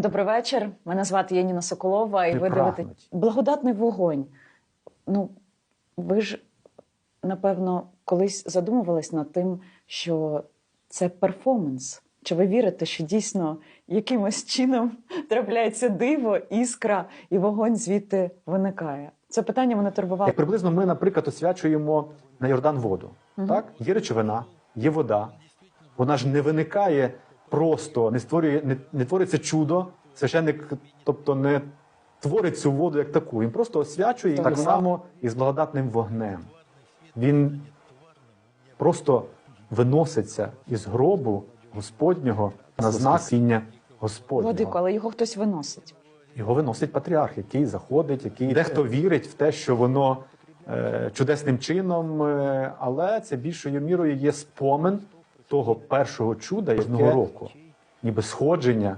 Добрий вечір. Мене звати Яніна Соколова, і Не ви дивитесь благодатний вогонь. Ну, ви ж, напевно, колись задумувались над тим, що це перформанс. Чи ви вірите, що дійсно якимось чином трапляється диво, іскра, і вогонь звідти виникає? Це питання мене турбувало. Як приблизно ми, наприклад, освячуємо на Йордан воду. Мгм. Так? Є речовина, є вода. Вона ж не виникає просто, не створює, не, не твориться чудо. Священник, тобто не творить цю воду як таку. Він просто освячує Так так само і з благодатним вогнем. Він просто виноситься із гробу Господнього на знак сіння Господнього. Владико, але його хтось виносить. Його виносить патріарх, який заходить, який дехто вірить в те, що воно е, чудесним чином, е, але це більшою мірою є спомин того першого чуда одного року, ніби сходження